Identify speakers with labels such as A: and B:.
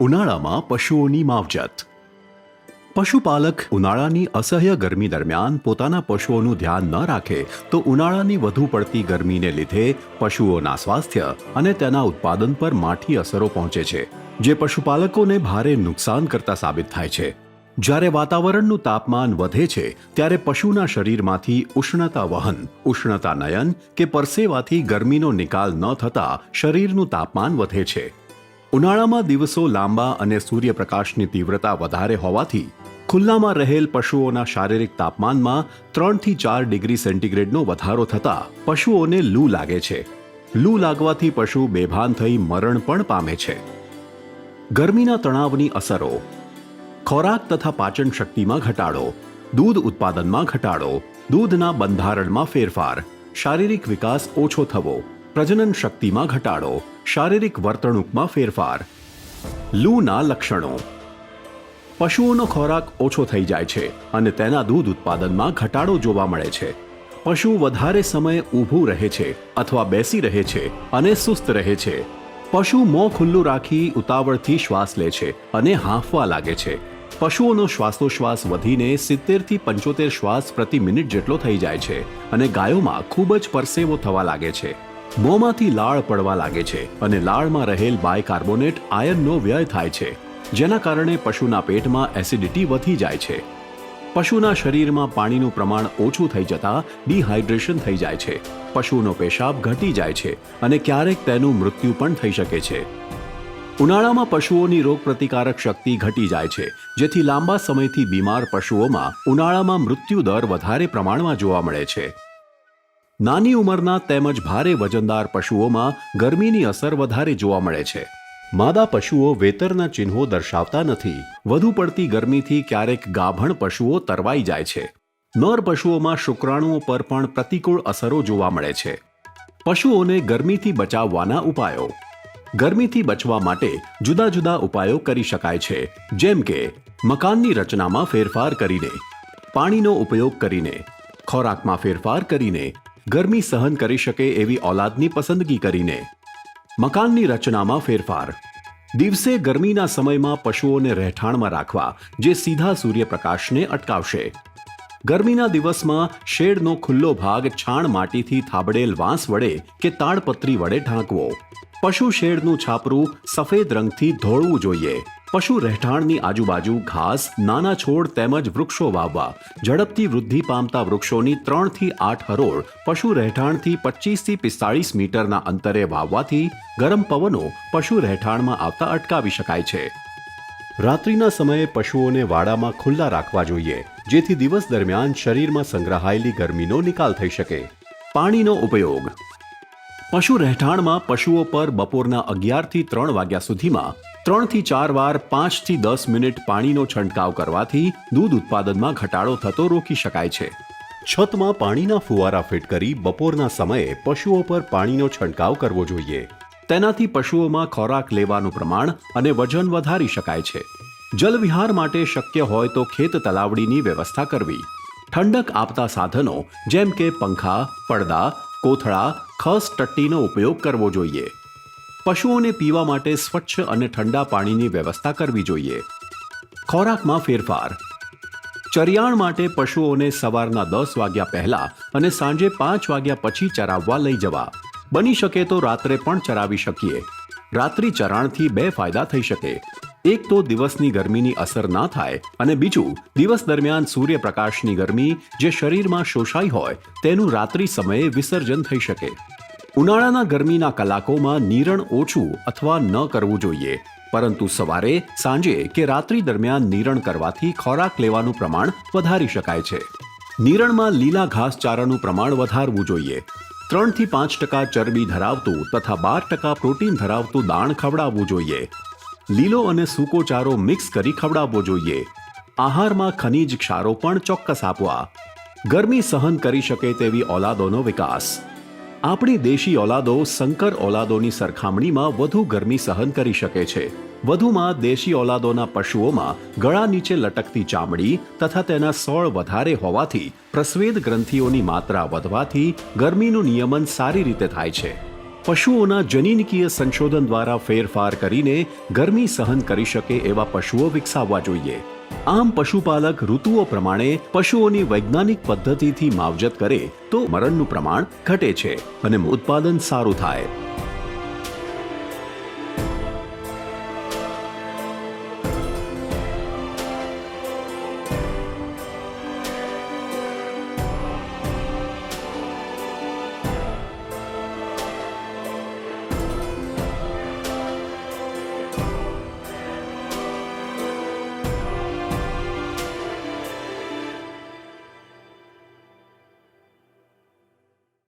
A: ઉનાળામાં પશુઓની માવજત. પશુપાલક ઉનાળાની અસહ્ય ગરમી દરમિયાન પોતાના પશુઓનું ધ્યાન ન રાખે તો ઉનાળાની વધુ પડતી ગરમીને લીધે પશુઓના સ્વાસ્થ્ય અને તેના ઉત્પાદન પર માઠી અસરો પહોંચે છે, જે પશુપાલકોને ભારે નુકસાન કરતા સાબિત થાય છે. જ્યારે વાતાવરણનું તાપમાન વધે છે, ત્યારે પશુના શરીરમાંથી ઉષ્ણતા વહન, ઉષ્ણતા નયન કે પરસેવાથી ગરમીનો નિકાલ ન થતા શરીરનું તાપમાન વધે છે. ઉનાળામાં દિવસો લાંબા અને સૂર્યપ્રકાશની તીવ્રતા વધારે હોવાથી ખુલ્લામાં રહેલ પશુઓના શારીરિક તાપમાનમાં ત્રણથી ચાર ડિગ્રી સેન્ટીગ્રેડનો વધારો થતાં પશુઓને લૂ લાગે છે. લૂ લાગવાથી પશુ બેભાન થઈ મરણ પણ પામે છે. ગરમીના તણાવની અસરો. ખોરાક તથા પાચન શક્તિમાં ઘટાડો. દૂધ ઉત્પાદનમાં ઘટાડો. દૂધના બંધારણમાં ફેરફાર. શારીરિક વિકાસ ઓછો થવો. પ્રજનન શક્તિમાં ઘટાડો. શારીરિક વર્તણૂકમાં ફેરફાર. લૂના લક્ષણો. પશુઓનો ખોરાક ઓછો થઈ જાય છે અને તેના દૂધ ઉત્પાદનમાં ઘટાડો જોવા મળે છે. પશુ વધારે સમય ઊભું રહે છે અથવા બેસી રહે છે અને સુસ્ત રહે છે. પશુ મોં ખુલ્લું રાખી ઉતાવળથી શ્વાસ લે છે અને હાંફવા લાગે છે. પશુઓનો શ્વાસોશ્વાસ વધીને સિત્તેરથી પંચોતેર શ્વાસ પ્રતિ મિનિટ જેટલો થઈ જાય છે અને ગાયોમાં ખૂબ જ પરસેવો થવા લાગે છે. મોંમાંથી લાળ પડવા લાગે છે અને લાળમાં રહેલ બાયકાર્બોનેટ આયનનો વ્યય થાય છે, જેના કારણે પશુના પેટમાં એસિડિટી વધી જાય છે. પશુના શરીરમાં પાણીનું પ્રમાણ ઓછું થઈ જતા ડિહાઇડ્રેશન થઈ જાય છે. પશુનો પેશાબ ઘટી જાય છે અને ક્યારેક તેનું મૃત્યુ પણ થઈ શકે છે. ઉનાળામાં પશુઓની રોગપ્રતિકારક શક્તિ ઘટી જાય છે, જેથી લાંબા સમયથી બીમાર પશુઓમાં ઉનાળામાં મૃત્યુ દર વધારે પ્રમાણમાં જોવા મળે છે. નાની ઉંમરના તેમજ ભારે વજનદાર પશુઓમાં ગરમીની અસર વધારે જોવા મળે છે. માદા પશુઓ વેતરના ચિહ્નો દર્શાવતા નથી. વધુ પડતી ગરમીથી ક્યારેક ગાભણ પશુઓ તરવાઈ જાય છે. નર પશુઓમાં શુક્રાણુઓ પર પણ પ્રતિકૂળ અસરો જોવા મળે છે. પશુઓને ગરમીથી બચાવવાના ઉપાયો. ગરમીથી બચવા માટે જુદા જુદા ઉપાયો કરી શકાય છે. જેમ કે, મકાનની રચનામાં ફેરફાર કરીને, પાણીનો ઉપયોગ કરીને, ખોરાકમાં ફેરફાર કરીને ગરમી સહન કરી શકે એવી ઓલાદની પસંદગી કરીને. મકાનની રચનામાં ફેરફાર. દિવસે ગરમીના સમયમાં પશુઓને રહેઠાણમાં રાખવા, જે સીધા સૂર્યપ્રકાશને અટકાવશે. ગરમીના દિવસમાં શેડનો ખુલ્લો ભાગ છાણ માટીથી થાબડેલ વાંસ વડે કે તાડપત્રી વડે ઢાંકવો. પશુ શેડનું છાપરું સફેદ રંગથી ધોળવું જોઈએ. પશુ રહેઠાણની આજુબાજુ ઘાસ, નાના છોડ તેમજ વૃક્ષો વાવવા. ઝડપથી વૃદ્ધિ પામતા વૃક્ષોની ત્રણથી આઠ હરોળ પશુ રહેઠાણથી પચીસથી પિસ્તાળીસ મીટરના અંતરે વાવવાથી ગરમ પવનો પશુ રહેઠાણમાં આવતા અટકાવી શકાય છે. રાત્રિના સમયે પશુઓને વાડામાં ખુલ્લા રાખવા જોઈએ, જેથી દિવસ દરમિયાન શરીરમાં સંગ્રહાયેલી ગરમીનો નિકાલ થઈ શકે. પાણીનો ઉપયોગ પશુ રહેઠાણમાં પશુઓ પર બપોરના અગિયારથી ત્રણ વાગ્યા સુધીમાં ત્રણથી ચાર વાર પાંચથી દસ મિનિટ પાણીનો છંટકાવ કરવાથી દૂધ ઉત્પાદનમાં ઘટાડો થતો રોકી શકાય છે. છતમાં પાણીના ફુવારા ફિટ કરી બપોરના સમયે પશુઓ પર પાણીનો છંટકાવ કરવો જોઈએ. તેનાથી પશુઓમાં ખોરાક લેવાનું પ્રમાણ અને વજન વધારી શકાય છે. જલવિહાર માટે શક્ય હોય તો ખેત તલાવડીની વ્યવસ્થા કરવી. ઠંડક આપતા સાધનો જેમ કે પંખા, પડદા કોથળા, ખસ ટટ્ટીનો ઉપયોગ કરવો જોઈએ. પશુઓને પીવા માટે સ્વચ્છ અને ઠંડા પાણીની વ્યવસ્થા કરવી જોઈએ. ખોરાકમાં ફેરફાર. ચરિયાણ માટે પશુઓને સવારના દસ વાગ્યા પહેલા અને સાંજે પાંચ વાગ્યા પછી ચરાવવા લઈ જવા. બની શકે તો રાત્રે પણ ચરાવી શકીએ. રાત્રિ ચરાણથી બે ફાયદા થઈ શકે. એક તો દિવસની ગરમીની અસર ના થાય અને બીજું, દિવસ દરમિયાન સૂર્યપ્રકાશની ગરમી જે શરીરમાં શોષાઈ હોય, તેનું રાત્રિ સમયે વિસર્જન થઈ શકે. ઉનાળાના ગરમીના કલાકોમાં નીરણ ઓછું અથવા ન કરવું જોઈએ, પરંતુ સવારે, સાંજે કે રાત્રિ દરમિયાન નીરણ કરવાથી ખોરાક લેવાનું પ્રમાણ વધારી શકાય છે. નીરણમાં લીલા ઘાસચારાનું પ્રમાણ વધારવું જોઈએ. ત્રણથી પાંચ ટકા ચરબી ધરાવતું તથા બાર ટકા પ્રોટીન ધરાવતું દાણ ખવડાવવું જોઈએ. લીલો અને સૂકો ચારો મિક્સ કરી ખવડાવવો જોઈએ. આહારમાં ખનિજ ક્ષારો પણ ચોક્કસ આપવા. ગરમી સહન કરી શકે તેવી ઓલાદોનો વિકાસ. આપણી દેશી ઓલાદો સંકર ઓલાદોની સરખામણીમાં વધુ ગરમી સહન કરી શકે છે. વધુમાં દેશી ઓલાદોના પશુઓમાં ગળા નીચે લટકતી ચામડી તથા તેના સોળ વધારે હોવાથી પ્રસ્વેદ ગ્રંથિઓની માત્રા વધવાથી ગરમીનું નિયમન સારી રીતે થાય છે. પશુઓના જનીનકીય સંશોધન દ્વારા ફેરફાર કરીને ગરમી સહન કરી શકે એવા પશુઓ વિકસાવવા જોઈએ. આમ પશુપાલક ઋતુઓ પ્રમાણે પશુઓની વૈજ્ઞાનિક પદ્ધતિથી માવજત કરે તો મરણનું પ્રમાણ ઘટે છે અને ઉત્પાદન સારું થાય.